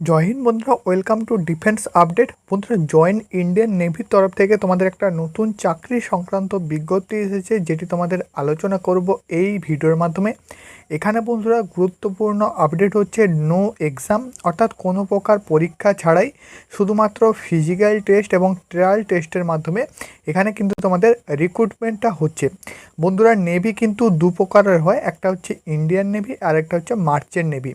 জয় হিন্দ বন্ধুরা welcome to defence update বন্ধুরা জয়েন ইন্ডিয়ান নেভির তরফ থেকে তোমাদের একটা নতুন চাকরি সংক্রান্ত বিজ্ঞপ্তি এসেছে, যেটি তোমাদের আলোচনা করব এই ভিডিওর মাধ্যমে। এখানে বন্ধুরা গুরুত্বপূর্ণ আপডেট হচ্ছে নো এক্সাম অর্থাৎ কোনো প্রকার পরীক্ষা ছাড়াই শুধুমাত্র ফিজিক্যাল টেস্ট এবং ট্রায়াল টেস্টের মাধ্যমে এখানে কিন্তু তোমাদের রিক্রুটমেন্টটা হচ্ছে। বন্ধুরা নেভি কিন্তু দু প্রকারের হয়, একটা হচ্ছে ইন্ডিয়ান নেভি আর একটা হচ্ছে মার্চেন্ট নেভি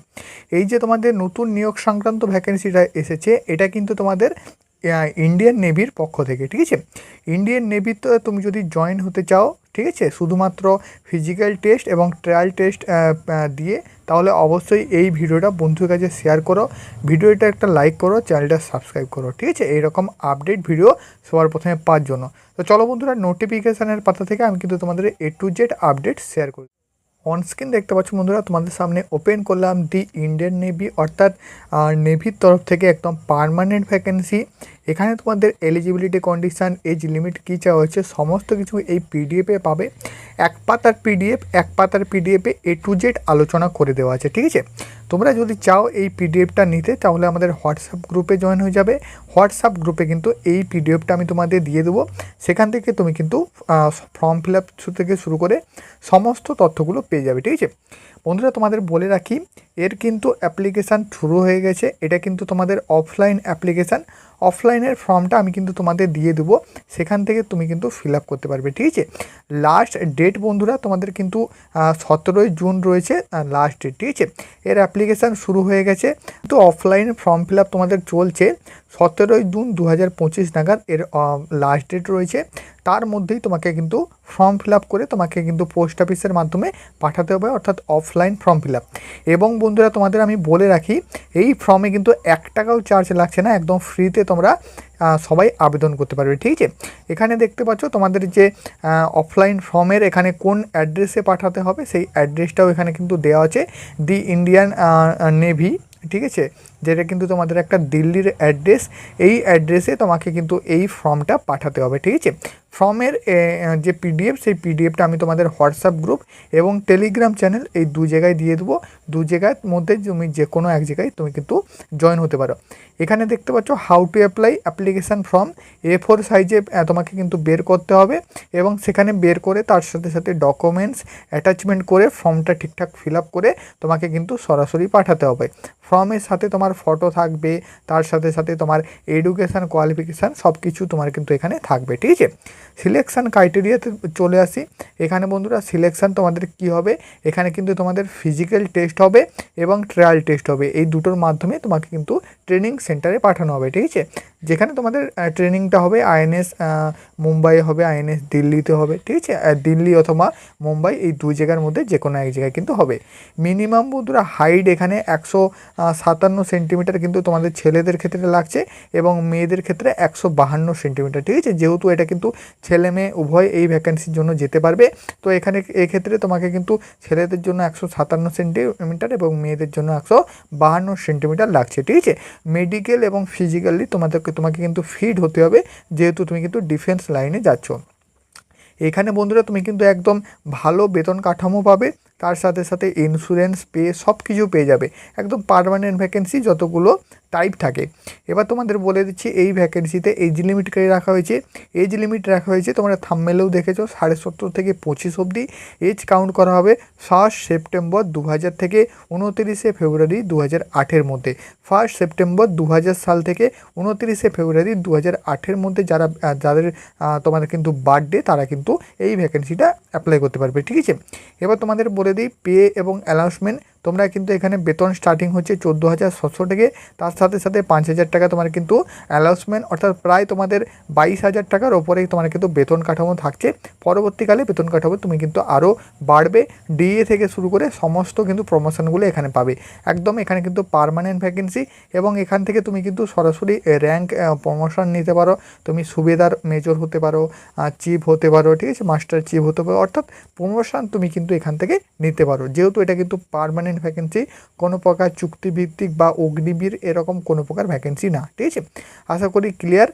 এই যে তোমাদের নতুন নিয়োগ সংক্রান্ত ভ্যাকেন্সিটা এসেছে, এটা কিন্তু তোমাদের ইন্ডিয়ান নেভির পক্ষ থেকে, ঠিক আছে? ইন্ডিয়ান নেভিতে তুমি যদি জয়েন হতে চাও ঠিক আছে? শুধুমাত্র ফিজিক্যাল টেস্ট এবং ট্রায়াল টেস্ট দিয়ে তাহলে অবশ্যই এই ভিডিওটা বন্ধুর কাছে শেয়ার করো। ভিডিওটা একটা লাইক করো চ্যানেলটা সাবস্ক্রাইব করো, ঠিক আছে? এইরকম আপডেট ভিডিও সবার প্রথমে পাওয়ার জন্য। তো চলো বন্ধুরা নোটিফিকেশানের পাতা থেকে আমি কিন্তু তোমাদের A to Z update share করি। অনস্ক্রিন দেখতে পাচ্ছ বন্ধুরা, তোমাদের সামনে ওপেন করলাম দি ইন্ডিয়ান নেভি অর্থাৎ নেভির তরফ থেকে একদম পারমানেন্ট ভ্যাকেন্সি এখানে তোমাদের এলিজিবিলিটি কন্ডিশান এজ লিমিট কী চাওয়া হচ্ছে, সমস্ত কিছু এই পিডিএফে পাবে। এক পাতার পিডিএফ এক পাতার পিডিএফে এ টু জেড আলোচনা করে দেওয়া আছে, ঠিক আছে? তোমরা যদি চাও এই পিডিএফটা নিতে, তাহলে আমাদের হোয়াটসঅ্যাপ গ্রুপে জয়েন হয়ে যাবে। হোয়াটসঅ্যাপ গ্রুপে কিন্তু এই পিডিএফটা আমি তোমাদের দিয়ে দেবো। সেখান থেকে তুমি কিন্তু ফর্ম ফিল আপ থেকে শুরু করে সমস্ত তথ্যগুলো পেয়ে যাবে, ঠিক আছে? বন্ধুরা, তোমাদের বলে রাখি এর কিন্তু অ্যাপ্লিকেশান শুরু হয়ে গেছে। এটা কিন্তু তোমাদের অফলাইন অ্যাপ্লিকেশান অফলাইনের ফর্মটা আমি কিন্তু তোমাদের দিয়ে দেবো। সেখান থেকে তুমি কিন্তু ফিল আপ করতে পারবে, ঠিক আছে? লাস্ট ডেট বন্ধুরা, তোমাদের কিন্তু সতেরোই জুন রয়েছে লাস্ট ডেট ঠিক আছে? এর অ্যাপ্লিকেশান শুরু হয়ে গেছে। তো অফলাইন ফর্ম ফিল আপ তোমাদের চলছে সতেরোই জুন দু হাজার পঁচিশ নাগাদ। এর লাস্ট ডেট রয়েছে। তার মধ্যেই তোমাকে কিন্তু ফর্ম ফিল আপ করে তোমাকে কিন্তু পোস্ট অফিসের মাধ্যমে পাঠাতে হবে, অর্থাৎ অফলাইন ফর্ম ফিল আপ এবং বন্ধুরা, তোমাদের আমি বলে রাখি, এই ফর্মে কিন্তু এক টাকাও চার্জ লাগছে না, একদম ফ্রিতে তোমরা সবাই আবেদন করতে পারবে, ঠিক আছে? এখানে দেখতে পাচ্ছ তোমাদের যে অফলাইন ফর্মের এখানে কোন অ্যাড্রেসে পাঠাতে হবে, সেই অ্যাড্রেসটাও এখানে কিন্তু দেওয়া আছে দি ইন্ডিয়ান নেভি ঠিক আছে? যেটা কিন্তু তোমাদের একটা দিল্লির অ্যাড্রেস এই অ্যাড্রেসে তোমাকে কিন্তু এই ফর্মটা পাঠাতে হবে, ঠিক আছে? ফর্মের যে পিডিএফ সেই পিডিএফটা আমি তোমাদের হোয়াটসঅ্যাপ গ্রুপ এবং টেলিগ্রাম চ্যানেল এই দু জায়গায় দিয়ে দেবো। দু জায়গার মধ্যে তুমি যে কোনো এক জায়গায় তুমি কিন্তু জয়েন হতে পারো। এখানে দেখতে পাচ্ছ how to apply application form A four সাইজে তোমাকে কিন্তু বের করতে হবে এবং সেখানে বের করে তার সাথে সাথে ডকুমেন্টস অ্যাটাচমেন্ট করে ফর্মটা ঠিকঠাক ফিল আপ করে তোমাকে কিন্তু সরাসরি পাঠাতে হবে। ফর্মের সাথে তোমার ফটো থাকবে, তার সাথে সাথে তোমার এডুকেশান কোয়ালিফিকেশান সব কিছু তোমার কিন্তু এখানে থাকবে, ঠিক আছে? সিলেকশান ক্রাইটেরিয়াতে চলে আসি। এখানে বন্ধুরা সিলেকশান তোমাদের কি হবে? এখানে কিন্তু তোমাদের ফিজিক্যাল টেস্ট হবে এবং ট্রায়াল টেস্ট হবে। এই দুটোর মাধ্যমে তোমাকে কিন্তু ট্রেনিং পাঠানো হবে ঠিক আছে? যেখানে তোমাদের ট্রেনিংটা হবে আইএনএস মুম্বাই হবে, আইএনএস দিল্লিতে হবে, ঠিক আছে? দিল্লি অথবা মুম্বাই এই দুই জায়গার মধ্যে যে কোনো এক জায়গায় কিন্তু হবে। মিনিমাম বন্ধুরা হাইট এখানে একশো সাতান্ন সেন্টিমিটার কিন্তু তোমাদের ছেলেদের ক্ষেত্রে লাগছে এবং মেয়েদের ক্ষেত্রে একশো বাহান্ন সেন্টিমিটার, ঠিক আছে? যেহেতু এটা কিন্তু ছেলে মেয়ে উভয় এই ভ্যাকেন্সির জন্য যেতে পারবে, তো এখানে এক্ষেত্রে তোমাকে কিন্তু ছেলেদের জন্য একশো সাতান্ন সেন্টিমিটার এবং মেয়েদের জন্য একশো বাহান্ন সেন্টিমিটার লাগছে, ঠিক আছে? মেডিকেল এবং ফিজিক্যালি তোমাদেরকে তোমাকে কিন্তু ফিট হতে হবে, যেহেতু তুমি কিন্তু ডিফেন্স লাইনে যাচ্ছ। এখানে বন্ধুরা তুমি কিন্তু একদম ভালো বেতন কাঠামো পাবে তার সাথে সাথে ইন্স্যুরেন্স পে সব কিছু পেয়ে যাবে। একদম পারমানেন্ট ভ্যাকেন্সি যতগুলো টাইপ থাকে। এবার তোমাদের বলে দিচ্ছি, এই ভ্যাকেন্সিতে এজ লিমিট রাখা হয়েছে। এজ লিমিট রাখা হয়েছে, তোমরা থামমেলেও দেখেছ, সাড়ে সত্তর থেকে পঁচিশ অবধি। এজ কাউন্ট করা হবে ফার্স্ট সেপ্টেম্বর দু হাজার থেকে উনতিরিশে ফেব্রুয়ারি দু হাজার আটের মধ্যে। ফার্স্ট সেপ্টেম্বর দু হাজার সাল থেকে উনতিরিশে ফেব্রুয়ারি দু হাজার আটের মধ্যে যারা যাদের তোমাদের কিন্তু বার্থডে তারা কিন্তু এই ভ্যাকেন্সিটা অ্যাপ্লাই করতে পারবে, ঠিক আছে? এবার তোমাদের বলে দিই পে এবং অ্যানাউন্সমেন্ট তোমরা কিন্তু এখানে বেতন স্টার্টিং হচ্ছে চোদ্দ হাজার ছশো থেকে তার সাথে সাথে পাঁচ হাজার টাকা তোমার কিন্তু অ্যালাউন্সমেন্ট অর্থাৎ প্রায় তোমাদের বাইশ হাজার টাকার ওপরেই তোমার কিন্তু বেতন কাঠামো থাকছে। পরবর্তীকালে বেতন কাঠামো তুমি কিন্তু আরও বাড়বে ডিএ থেকে শুরু করে সমস্ত কিন্তু প্রমোশনগুলো এখানে পাবে। একদম এখানে কিন্তু পারমানেন্ট ভ্যাকেন্সি এবং এখান থেকে তুমি কিন্তু সরাসরি র্যাঙ্ক প্রমোশন নিতে পারো। তুমি সুবেদার মেজর হতে পারো চিফ হতে পারো, ঠিক আছে? মাস্টার চিফ হতে পারো, অর্থাৎ প্রমোশন তুমি কিন্তু এখান থেকে নিতে পারো। যেহেতু এটা কিন্তু পারমানেন্ট পার্মানেন্ট ভ্যাকেন্সি কোনো প্রকার চুক্তিভিত্তিক বা অগ্নিবীর এরকম কোনো প্রকার ভ্যাকেন্সি না, ঠিক আছে? আশা করি ক্লিয়ার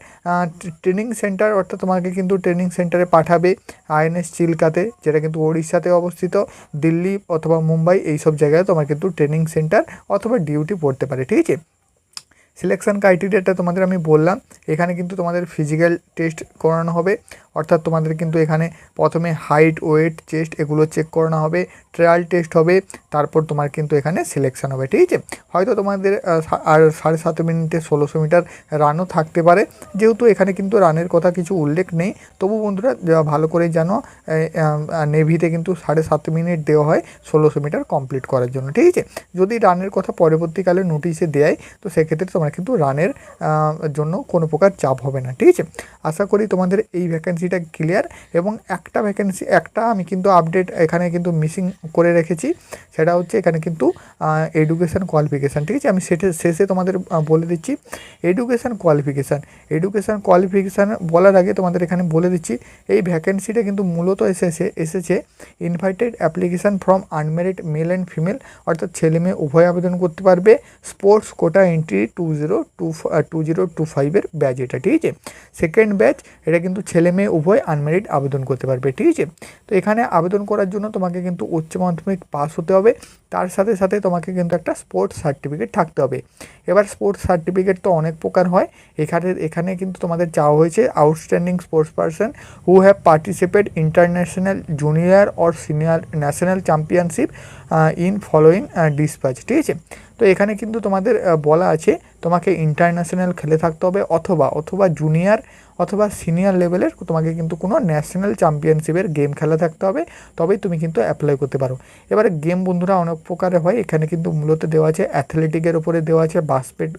ট্রেনিং সেন্টার অর্থাৎ তোমাকে কিন্তু ট্রেনিং সেন্টারে পাঠাবে আইএনএস চিল্কাতে, যেটা কিন্তু ওড়িশাতে অবস্থিত, দিল্লি অথবা মুম্বাই, এইসব জায়গায় তোমার কিন্তু ট্রেনিং সেন্টার অথবা ডিউটি পড়তে পারে, ঠিক আছে? সিলেকশন ক্রাইটেরিয়াটা তোমাদের আমি বললাম। এখানে কিন্তু তোমাদের ফিজিক্যাল টেস্ট করানো হবে। অর্থাৎ তোমাদের কিন্তু এখানে প্রথমে হাইট ওয়েট চেস্ট এগুলো চেক করানো হবে। ট্রায়াল টেস্ট হবে। তারপর তোমার কিন্তু এখানে সিলেকশান হবে, ঠিক আছে? হয়তো তোমাদের আর সাড়ে সাত মিনিটে ষোলোশো মিটার রানও থাকতে পারে। যেহেতু এখানে কিন্তু রানের কথা কিছু উল্লেখ নেই, তবু বন্ধুরা ভালো করে জানো নেভিতে কিন্তু সাড়ে সাত মিনিট দেওয়া হয় ষোলোশো মিটার কমপ্লিট করার জন্য, ঠিক আছে? যদি রানের কথা পরবর্তীকালে নোটিশে দেয়, তো সেক্ষেত্রে তোমার কিন্তু রানের জন্য কোনো প্রকার চাপ হবে না, ঠিক আছে? আশা করি তোমাদের এই ভ্যাকেন্সিটা ক্লিয়ার এবং একটা ভ্যাকেন্সি একটা আমি কিন্তু আপডেট এখানে কিন্তু মিসিং করে রেখেছি, সেটা হচ্ছে এখানে কিন্তু এডুকেশান কোয়ালিফিকেশান ঠিক আছে? আমি সেটা, শেষে তোমাদের বলে দিচ্ছি এডুকেশান কোয়ালিফিকেশান এডুকেশান কোয়ালিফিকেশান বলার আগে তোমাদের এখানে বলে দিচ্ছি, এই ভ্যাকেন্সিটা কিন্তু মূলত এসেছে এসেছে invited application from unmarried male and female অর্থাৎ ছেলে মেয়ে উভয় আবেদন করতে পারবে sports quota entry two zero two two zero two ফাইভের ব্যাচ এটা, ঠিক আছে? সেকেন্ড ব্যাচ এটা কিন্তু ছেলে মেয়ে উভয় আনমেরিড আবেদন করতে পারবে, ঠিক আছে? তো এখানে আবেদন করার জন্য তোমাকে কিন্তু উচ্চ মাধ্যমিক পাস হতে হবে। তার সাথে সাথে তোমাকে কিন্তু একটা স্পোর্টস সার্টিফিকেট থাকতে হবে। এবার স্পোর্টস সার্টিফিকেট তো অনেক প্রকার হয়। এখানে এখানে কিন্তু তোমাদের চাওয়া হয়েছে outstanding sports person who have participate international junior or senior national championship in following dispatch ঠিক আছে? তো এখানে কিন্তু তোমাদের বলা আছে তোমাকে ইন্টারন্যাশনাল খেলে থাকতে হবে অথবা অথবা জুনিয়র অথবা সিনিয়র লেভেলের তোমাকে কিন্তু কোনো ন্যাশনাল চ্যাম্পিয়নশিপের গেম খেলা থাকতে হবে, তবেই তুমি কিন্তু অ্যাপ্লাই করতে পারো। এবারে গেম বন্ধুরা অনেক প্রকারে হয়, এখানে কিন্তু মূলত দেওয়া আছে অ্যাথলেটিকের উপরে দেওয়া আছে basket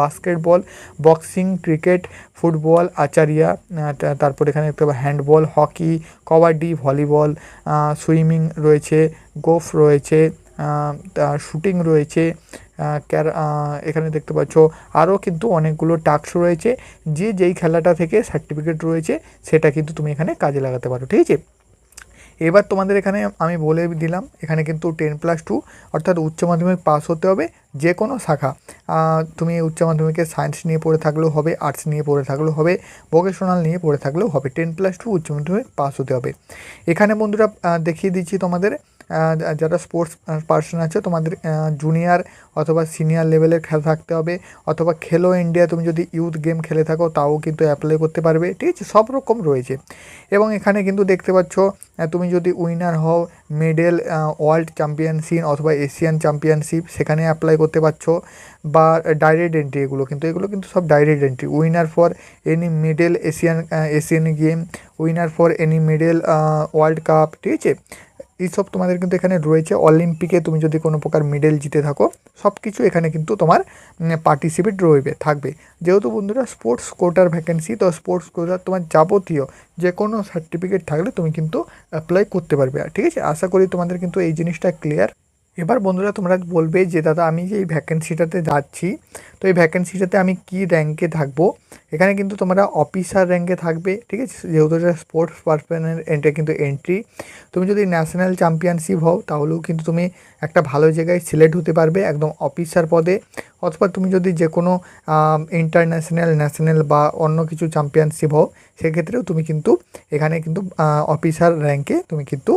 basketball boxing cricket football archery তারপর এখানে দেখতে পাবো handball hockey kabaddi volleyball swimming রয়েছে গোফ রয়েছে শুটিং রয়েছে। এখানে দেখতে পাচ্ছ আরও কিন্তু অনেকগুলো টাস্ক রয়েছে। যে যেই খেলাটা থেকে সার্টিফিকেট রয়েছে, সেটা কিন্তু তুমি এখানে কাজে লাগাতে পারো, ঠিক আছে? এবার তোমাদের এখানে আমি বলে দিলাম, এখানে কিন্তু টেন প্লাস টু অর্থাৎ উচ্চ মাধ্যমিক পাস হতে হবে যে কোনো শাখা তুমি উচ্চ মাধ্যমিকে সায়েন্স নিয়ে পড়ে থাকলেও হবে আর্টস নিয়ে পড়ে থাকলেও হবে ভোকেশনাল নিয়ে পড়ে থাকলেও হবে। টেন প্লাস টু উচ্চ মাধ্যমিক পাস হতে হবে। এখানে বন্ধুরা দেখিয়ে দিচ্ছি তোমাদের যারা স্পোর্টস পার্সন আছে, তোমাদের জুনিয়র অথবা সিনিয়র লেভেলের খেলা থাকতে হবে। অথবা খেলো ইন্ডিয়া তুমি যদি ইউথ গেম খেলে থাকো, তাও কিন্তু অ্যাপ্লাই করতে পারবে। ঠিক আছে? সব রকম রয়েছে। এবং এখানে কিন্তু দেখতে পাচ্ছ তুমি যদি উইনার হও মেডেল ওয়ার্ল্ড চ্যাম্পিয়নশিপ অথবা এশিয়ান চ্যাম্পিয়নশিপ সেখানে অ্যাপ্লাই করতে পারছ। বা ডাইরেক্ট এন্ট্রি এগুলো কিন্তু এগুলো কিন্তু সব direct entry winner for any medal Asian Asian game winner for any medal world cup ঠিক আছে? এইসব তোমাদের কিন্তু এখানে রয়েছে। অলিম্পিকে তুমি যদি কোনো প্রকার মেডেল জিতে থাকো সব কিছু এখানে কিন্তু তোমার পার্টিসিপেট রইবে, থাকবে। যেহেতু বন্ধুরা স্পোর্টস কোটার ভ্যাকেন্সি তো স্পোর্টস কোটার তোমার যাবতীয় যে কোনো সার্টিফিকেট থাকলে তুমি কিন্তু অ্যাপ্লাই করতে পারবে। ঠিক আছে? আশা করি তোমাদের কিন্তু এই জিনিসটা ক্লিয়ার এবার বন্ধুরা তোমরা বলবে যে, দাদা, আমি যে এই ভ্যাকেন্সিটাতে যাচ্ছি, তো এই ভ্যাকেন্সিটাতে আমি কি র্যাঙ্কে থাকব? এখানে কিন্তু তোমরা অফিসার র্যাঙ্কে থাকবে, ঠিক আছে? যেহেতু এটা স্পোর্টস পারসনের এটা কিন্তু এন্ট্রি তুমি যদি ন্যাশনাল চ্যাম্পিয়নশিপ হও, তাহলেও কিন্তু তুমি একটা ভালো জায়গায় সিলেক্ট হতে পারবে একদম অফিসার পদে। অথবা তুমি যদি যে কোনো ইন্টারন্যাশনাল ন্যাশনাল বা অন্য কিছু চ্যাম্পিয়নশিপ হও, সেক্ষেত্রেও তুমি কিন্তু এখানে কিন্তু অফিসার র্যাঙ্কে তুমি কিন্তু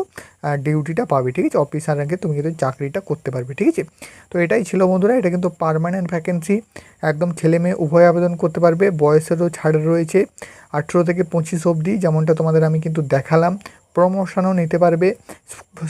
ডিউটিটা পাবে, ঠিক আছে? অফিসার র্যাঙ্কে তুমি কিন্তু চাকরিটা করতে পারবে, ঠিক আছে? তো এটাই ছিল বন্ধুরা, এটা কিন্তু পারমানেন্ট ভ্যাকেন্সি একদম ছেলে মেয়ে উভয় আবেদন করতে পারবে, বয়সেরও ছাড় রয়েছে। আঠেরো থেকে পঁচিশ অবধি, যেমনটা তোমাদের আমি কিন্তু দেখালাম। প্রমোশনও নিতে পারবে।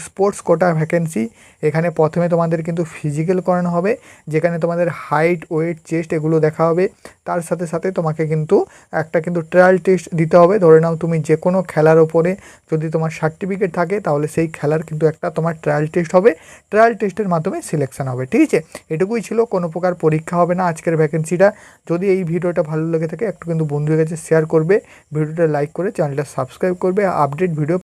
স্পোর্টস কোটা ভ্যাকেন্সি এখানে প্রথমে তোমাদের কিন্তু ফিজিক্যাল করানো হবে, যেখানে তোমাদের হাইট ওয়েট চেস্ট এগুলো দেখা হবে। তার সাথে সাথে তোমাকে কিন্তু একটা কিন্তু ট্রায়াল টেস্ট দিতে হবে। ধরে নাও তুমি যে কোনো খেলার ওপরে যদি তোমার সার্টিফিকেট থাকে, তাহলে সেই খেলার কিন্তু একটা তোমার ট্রায়াল টেস্ট হবে। ট্রায়াল টেস্টের মাধ্যমে সিলেকশন হবে, ঠিক আছে? এটুকুই ছিল, কোনো প্রকার পরীক্ষা হবে না আজকের ভ্যাকেন্সিটা যদি এই ভিডিওটা ভালো লেগে থাকে, একটু কিন্তু বন্ধুদের কাছে শেয়ার করবে। ভিডিওটা লাইক করে চ্যানেলটা সাবস্ক্রাইব করবে। Update video